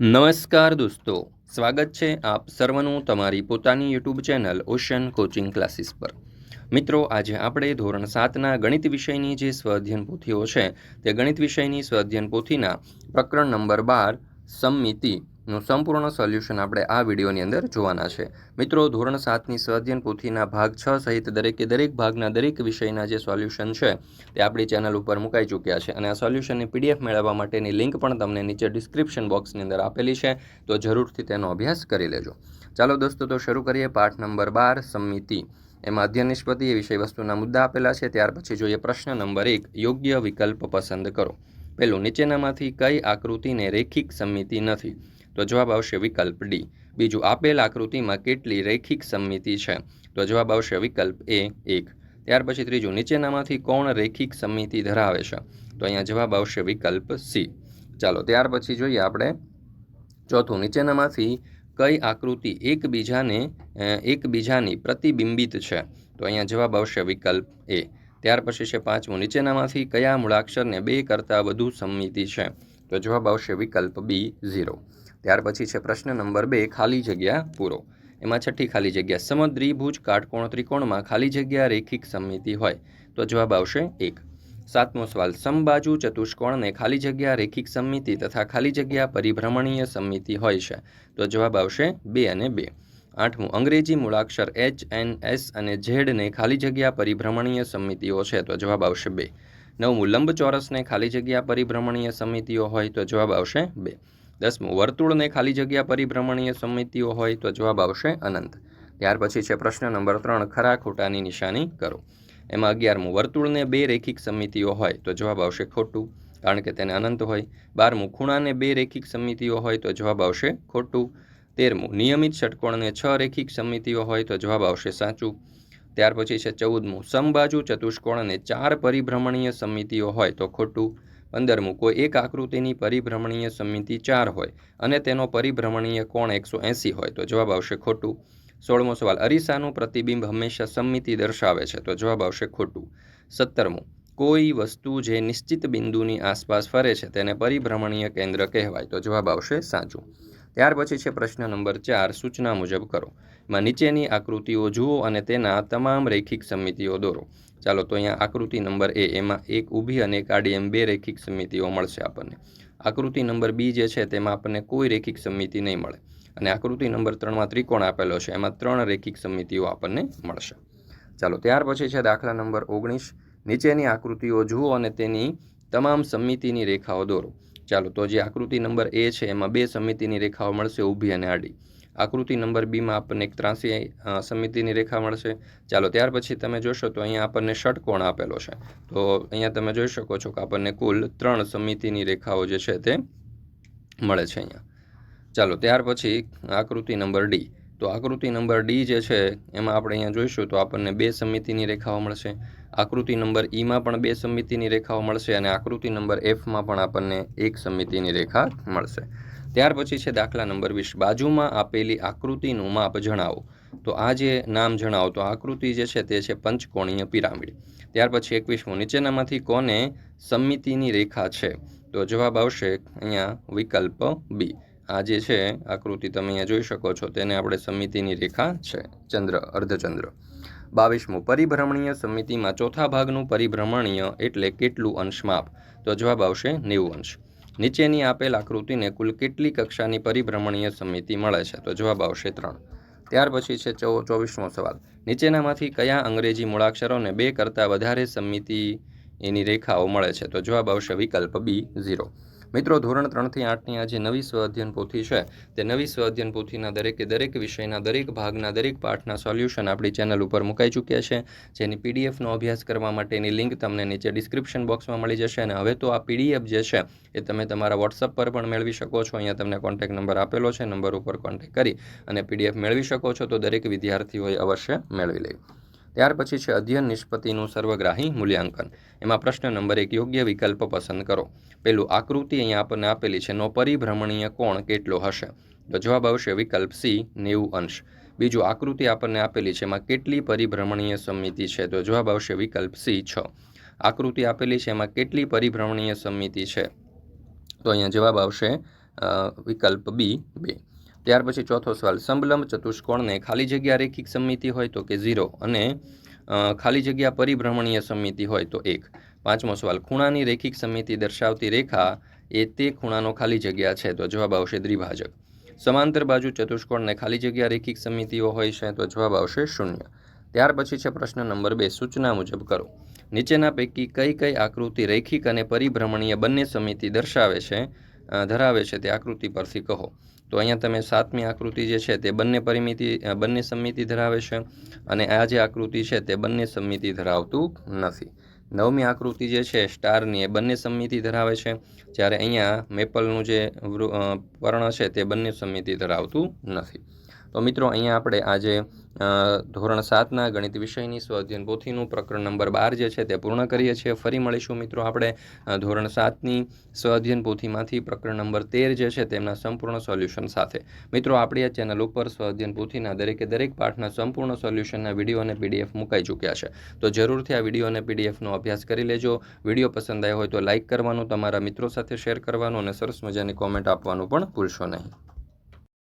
નમસ્કાર દોસ્તો, સ્વાગત છે આપ સર્વનું તમારી પોતાની YouTube channel ocean coaching classes પર. મિત્રો, આજે આપણે ધોરણ સાતના ગણિત વિષયની જે સ્વઅધ્યયન પોથીઓ છે, તે ગણિત વિષયની સ્વઅધ્યયન પોથીના પ્રકરણ નંબર બાર સમમિતિનું સંપૂર્ણ સોલ્યુશન આપણે આ વિડીયોની અંદર જોવાના છે. મિત્રો, ધોરણ સાતની સ્વાધ્યન પોથીના ભાગ છ સહિત દરેકે દરેક ભાગના દરેક વિષયના જે સોલ્યુશન છે તે આપણી ચેનલ ઉપર મુકાઈ ચૂક્યા છે. અને આ સોલ્યુશનની પીડીએફ મેળવવા માટેની લિંક પણ તમને નીચે ડિસ્ક્રિપ્શન બોક્સની અંદર આપેલી છે, તો જરૂરથી તેનો અભ્યાસ કરી લેજો. ચાલો દોસ્તો, તો શરૂ કરીએ પાઠ નંબર બાર, સમિતિ. એમાં અધ્યયન નિષ્પતિ એ વિષય વસ્તુના મુદ્દા આપેલા છે, ત્યાર પછી જોઈએ પ્રશ્ન નંબર એક, યોગ્ય વિકલ્પ પસંદ કરો. પહેલું નીચેનામાંથી કઈ આકૃતિને રેખિક સમિતિ નથી. તો જવાબ આવશે વિકલ્પ ડી. બીજું, આપેલ આકૃતિમાં કેટલી રૈખિક સમિતિ છે? તો જવાબ આવશે વિકલ્પ એ, એક. ત્યાર પછી ત્રીજું, નીચેનામાંથી કોણ રૈખિક સમિતિ ધરાવે છે? તો અહીંયા જવાબ આવશે વિકલ્પ સી. ચાલો, ત્યાર પછી જોઈએ આપણે ચોથું, નીચેનામાંથી કઈ આકૃતિ એકબીજાને એકબીજાની પ્રતિબિંબિત છે? તો અહીંયા જવાબ આવશે વિકલ્પ એ. ત્યાર પછી છે પાંચમું, નીચેનામાંથી કયા મૂળાક્ષરને બે કરતાં વધુ સંમિતિ છે? તો જવાબ આવશે વિકલ્પ બી, ઝીરો. ત્યાર પછી છે પ્રશ્ન નંબર બે, ખાલી જગ્યા પૂરો. એમાં છઠ્ઠી ખાલી જગ્યા સમદ્રિભુજ કાટકોણ ત્રિકોણમાં ખાલી જગ્યા રેખિક સમમિતિ હોય? તો જવાબ આવશે એક. સાતમો સવાલ, સમબાજુ ચતુષ્કોણને ખાલી જગ્યા રેખિક સમિતિ તથા ખાલી જગ્યા પરિભ્રમણીય સમિતિ હોય છે? તો જવાબ આવશે બે અને બે. આઠમું, અંગ્રેજી મૂળાક્ષર એચ એન એસ અને ઝેડને ખાલી જગ્યા પરિભ્રમણીય સમિતિઓ છે? તો જવાબ આવશે બે. નવમું, લંબચોરસને ખાલી જગ્યા પરિભ્રમણીય સમિતિઓ હોય? તો જવાબ આવશે બે. દસમું વર્તુળને ખાલી જગ્યા પરિભ્રમણીય સમિતિઓ હોય તો જવાબ આવશે અનંત. ત્યાર પછી છે પ્રશ્ન નંબર ત્રણ, ખરા ખોટાની નિશાની કરો. એમાં અગિયારમું વર્તુળને બે રેખિક સમિતિઓ હોય તો જવાબ આવશે ખોટું, કારણ કે તેને અનંત હોય. બારમું ખૂણાને બે રેખિક સમિતિઓ હોય તો જવાબ આવશે ખોટું. તેરમું નિયમિત ષટકોણને છ રેખિક સમિતિઓ હોય તો જવાબ આવશે સાચું. ત્યાર પછી છે ચૌદમું સમબાજુ ચતુષ્કોણને ચાર પરિભ્રમણીય સમિતિઓ હોય તો ખોટું. પંદરમું કોઈ એક આકૃતિની પરિભ્રમણીય સમિતિ ચાર હોય અને તેનો પરિભ્રમણીય કોણ એકસો એંસી હોય. તો જવાબ આવશે ખોટું. સોળમો સવાલ, અરીસાનું પ્રતિબિંબ હંમેશા સમિતિ દર્શાવે છે. તો જવાબ આવશે ખોટું. સત્તરમું, કોઈ વસ્તુ જે નિશ્ચિત બિંદુની આસપાસ ફરે છે તેને પરિભ્રમણીય કેન્દ્ર કહેવાય. તો જવાબ આવશે સાચું. ત્યાર પછી છે પ્રશ્ન નંબર ચાર, સૂચના મુજબ કરો. માં નીચેની આકૃતિઓ જુઓ અને તેના તમામ રૈખિક સમિતિઓ દોરો. ચાલો તો અહીંયા આકૃતિ નંબર એ, એમાં એક ઊભી અને એક આડી એમ બે રૈખિક સમિતિઓ મળશે આપણને. આકૃતિ નંબર બી જે છે તેમાં આપણને કોઈ રેખિક સમિતિ નહીં મળે. અને આકૃતિ નંબર ત્રણમાં ત્રિકોણ આપેલો છે, એમાં ત્રણ રેખિક સમિતિઓ આપણને મળશે. ચાલો ત્યાર પછી છે દાખલા નંબર ઓગણીસ. નીચેની આકૃતિઓ જુઓ અને તેની તમામ સમિતિની રેખાઓ દોરો. ચાલો તો જે આકૃતિ નંબર એ છે, એમાં બે સમિતિની રેખાઓ મળશે ઊભી અને આડી. આકૃતિ નંબર બીમાં આપણને એક ત્રાસી સમિતિની રેખા મળશે. ચાલો ત્યાર પછી તમે જોશો તો અહીંયા આપણને ષટકોણ આપેલો છે. તો અહીંયા તમે જોઈ શકો છો કે આપણને કુલ ત્રણ સમિતિની રેખાઓ જે છે તે મળે છે અહીંયા. ચાલો ત્યાર પછી આકૃતિ નંબર ડી. તો આકૃતિ નંબર ડી જે છે, એમાં આપણે અહીંયા જોઈશું તો આપણને બે સમિતિની રેખાઓ મળશે. આકૃતિ નંબર ઈમાં પણ બે સમિતિની રેખાઓ મળશે અને આકૃતિ નંબર એફમાં પણ આપણને એક સમિતિની રેખા મળશે. ત્યાર પછી છે દાખલા નંબર વીસ. બાજુમાં આપેલી આકૃતિનું માપ જણાવો. તો આ જે નામ જણાવો, તો આકૃતિ જે છે તે છે પંચકોણીય પિરામિડ. ત્યાર પછી એકવીસમું. નીચેનામાંથી કોને સમિતિની રેખા છે? તો જવાબ આવશે અહીંયા વિકલ્પ બી આ જે છે, આકૃતિ તમે અહીંયા જોઈ શકો છો, તેને આપણે સમિતિની રેખા છે, ચંદ્ર, અર્ધચંદ્ર. બાવીસમું, પરિભ્રમણીય સમિતિમાં ચોથા ભાગનું પરિભ્રમણીય એટલે કેટલું અંશ માપ? તો જવાબ આવશે નેવું અંશ. નીચેની આપેલ આકૃતિને કુલ કેટલી કક્ષાની પરિભ્રમણીય સમિતિ મળે છે? તો જવાબ આવશે ત્રણ. ત્યાર પછી છે ચો, ચોવીસમો સવાલ. નીચેનામાંથી કયા અંગ્રેજી મૂળાક્ષરોને બે કરતાં વધારે સમિતિ એની રેખાઓ મળે છે? તો જવાબ આવશે વિકલ્પ બી, ઝીરો. મિત્રો, ધોરણ ત્રણથી આઠની આ જે નવી સ્વઅધ્યયન પોથી છે, તે નવી સ્વઅધ્યયન પોથીના દરેકે દરેક વિષયના, દરેક ભાગના, દરેક પાઠના સોલ્યુશન આપણી ચેનલ ઉપર મુકાઈ ચૂક્યા છે. જેની પીડીએફનો અભ્યાસ કરવા માટેની લિંક તમને નીચે ડિસ્ક્રિપ્શન બોક્સમાં મળી જશે અને હવે તો આ પીડીએફ જે છે, એ તમે તમારા વોટ્સઅપ પર પણ મેળવી શકો છો. અહીંયા તમને કોન્ટેક નંબર આપેલો છે, નંબર ઉપર કોન્ટેક કરી અને પીડીએફ મેળવી શકો છો. તો દરેક વિદ્યાર્થીઓએ અવશ્ય મેળવી લેવી ત્યાર પછી છે અધ્યયન નિષ્પત્તિનું સર્વગ્રાહી મૂલ્યાંકન. એમાં પ્રશ્ન નંબર એક, યોગ્ય વિકલ્પ પસંદ કરો. પેલું, આકૃતિ અહીંયા આપણને આપેલી છે, નો પરિભ્રમણીય કોણ કેટલો હશે? તો જવાબ આવશે વિકલ્પ સી, નેવું અંશ. બીજું, આકૃતિ આપણને આપેલી છે, એમાં કેટલી પરિભ્રમણીય સમિતિ છે? તો જવાબ આવશે વિકલ્પ સી, છ. આકૃતિ આપેલી છે, એમાં કેટલી પરિભ્રમણીય સમિતિ છે? તો અહીંયા જવાબ આવશે વિકલ્પ બી, બે. ત્યાર પછી ચોથો સવાલ સમલંબ ચતુષ્કોણને ખાલી જગ્યા રેખિક સમિતિ હોય તો કે ઝીરો અને ખાલી જગ્યા પરિભ્રમણીય સમિતિ હોય તો એક. પાંચમો સવાલ, ખૂણાની રેખિક સમિતિ દર્શાવતી રેખા એ તે ખૂણાનો ખાલી જગ્યા છે તો જવાબ આવશે દ્વિભાજક. સમાંતર બાજુ ચતુષ્કોણને ખાલી જગ્યા રેખિક સમિતિઓ હોય છે તો જવાબ આવશે શૂન્ય. ત્યાર પછી છે પ્રશ્ન નંબર બે, સૂચના મુજબ કરો. નીચેના પૈકી કઈ કઈ આકૃતિ રૈખિક અને પરિભ્રમણીય બંને સમિતિ દર્શાવે છે? ધરાવે છે તે આકૃતિ પરથી કહો. તો અહીંયા તમે સાતમી આકૃતિ જે છે તે બંને પરિમિતિ બંને સમિતિ ધરાવે છે અને આ જે આકૃતિ છે તે બંને સમિતિ ધરાવતું નથી. નવમી આકૃતિ જે છે સ્ટારની એ બંને સમિતિ ધરાવે છે. જ્યારે અહીંયા મેપલનું જે પર્ણ છે તે બંને સમિતિ ધરાવતું નથી. તો મિત્રો, અહીંયા આપણે આજે ધોરણ સાતના ગણિત વિષયની સ્વઅધ્યયન પોથીનું પ્રકરણ નંબર બાર જે છે તે પૂર્ણ કરીએ છીએ. ફરી મળીશું મિત્રો આપણે ધોરણ સાતની સ્વઅધ્યયન પોથીમાંથી પ્રકરણ નંબર તેર જે છે તેમના સંપૂર્ણ સોલ્યુશન સાથે. મિત્રો, આપણી આ ચેનલ ઉપર સ્વઅધ્યયન પોથીના દરેકે દરેક પાઠના સંપૂર્ણ સોલ્યુશનના વીડિયો અને પીડીએફ મુકાઈ ચૂક્યા છે. તો જરૂરથી આ વીડિયો અને પીડીએફનો અભ્યાસ કરી લેજો. વીડિયો પસંદ આવ્યો હોય તો લાઇક કરવાનું, તમારા મિત્રો સાથે શેર કરવાનું અને સરસ મજાની કોમેન્ટ આપવાનું પણ ભૂલશો નહીં.